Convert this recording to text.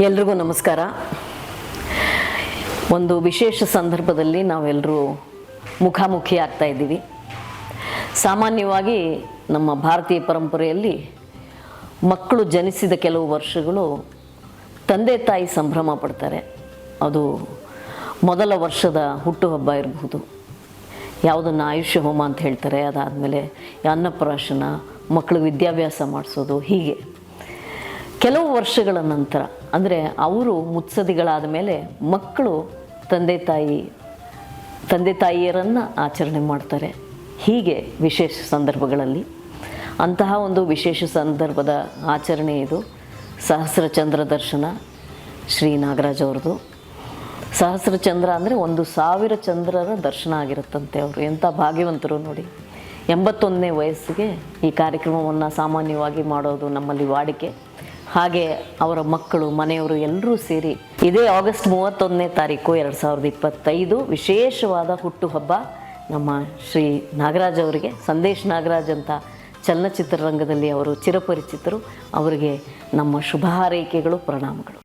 ಎಲ್ರಿಗೂ ನಮಸ್ಕಾರ. ಒಂದು ವಿಶೇಷ ಸಂದರ್ಭದಲ್ಲಿ ನಾವೆಲ್ಲರೂ ಮುಖಾಮುಖಿ ಆಗ್ತಾ ಇದ್ದೀವಿ. ಸಾಮಾನ್ಯವಾಗಿ ನಮ್ಮ ಭಾರತೀಯ ಪರಂಪರೆಯಲ್ಲಿ ಮಕ್ಕಳು ಜನಿಸಿದ ಕೆಲವು ವರ್ಷಗಳು ತಂದೆ ತಾಯಿ ಸಂಭ್ರಮ ಪಡ್ತಾರೆ. ಅದು ಮೊದಲ ವರ್ಷದ ಹುಟ್ಟುಹಬ್ಬ ಇರಬಹುದು. ಯಾವುದನ್ನು ಆಯುಷ್ಯ ಹೋಮ ಅಂತ ಹೇಳ್ತಾರೆ, ಅದಾದಮೇಲೆ ಅನ್ನಪ್ರಾಶನ, ಮಕ್ಕಳು ವಿದ್ಯಾಭ್ಯಾಸ ಮಾಡಿಸೋದು ಹೀಗೆ. ಕೆಲವು ವರ್ಷಗಳ ನಂತರ, ಅಂದರೆ ಅವರು ಮುತ್ಸದಿಗಳಾದ ಮೇಲೆ ಮಕ್ಕಳು ತಂದೆ ತಾಯಿ, ತಂದೆ ತಾಯಿಯರನ್ನು ಆಚರಣೆ ಮಾಡ್ತಾರೆ. ಹೀಗೆ ವಿಶೇಷ ಸಂದರ್ಭಗಳಲ್ಲಿ, ಅಂತಹ ಒಂದು ವಿಶೇಷ ಸಂದರ್ಭದ ಆಚರಣೆ ಇದು. ಸಹಸ್ರ ಚಂದ್ರ ದರ್ಶನ, ಶ್ರೀ ನಾಗರಾಜ್ ಅವ್ರದ್ದು. ಸಹಸ್ರ ಚಂದ್ರ ಅಂದರೆ ಒಂದು ಸಾವಿರ ಚಂದ್ರರ ದರ್ಶನ ಆಗಿರುತ್ತಂತೆ ಅವರು. ಎಂಥ ಭಾಗ್ಯವಂತರು ನೋಡಿ. ಎಂಬತ್ತೊಂದನೇ ವಯಸ್ಸಿಗೆ ಈ ಕಾರ್ಯಕ್ರಮವನ್ನು ಸಾಮಾನ್ಯವಾಗಿ ಮಾಡೋದು ನಮ್ಮಲ್ಲಿ ವಾಡಿಕೆ. ಹಾಗೆ ಅವರ ಮಕ್ಕಳು, ಮನೆಯವರು ಎಲ್ಲರೂ ಸೇರಿ ಇದೇ ಆಗಸ್ಟ್ ಮೂವತ್ತೊಂದನೇ ತಾರೀಕು ಎರಡು ಸಾವಿರದ ಇಪ್ಪತ್ತೈದು ವಿಶೇಷವಾದ ಹುಟ್ಟುಹಬ್ಬ ನಮ್ಮ ಶ್ರೀ ನಾಗರಾಜ್ ಅವರಿಗೆ. ಸಂದೇಶ್ ನಾಗರಾಜ್ ಅಂತ ಚಲನಚಿತ್ರರಂಗದಲ್ಲಿ ಅವರು ಚಿರಪರಿಚಿತರು. ಅವರಿಗೆ ನಮ್ಮ ಶುಭ ಹಾರೈಕೆಗಳು ಪ್ರಣಾಮಗಳು.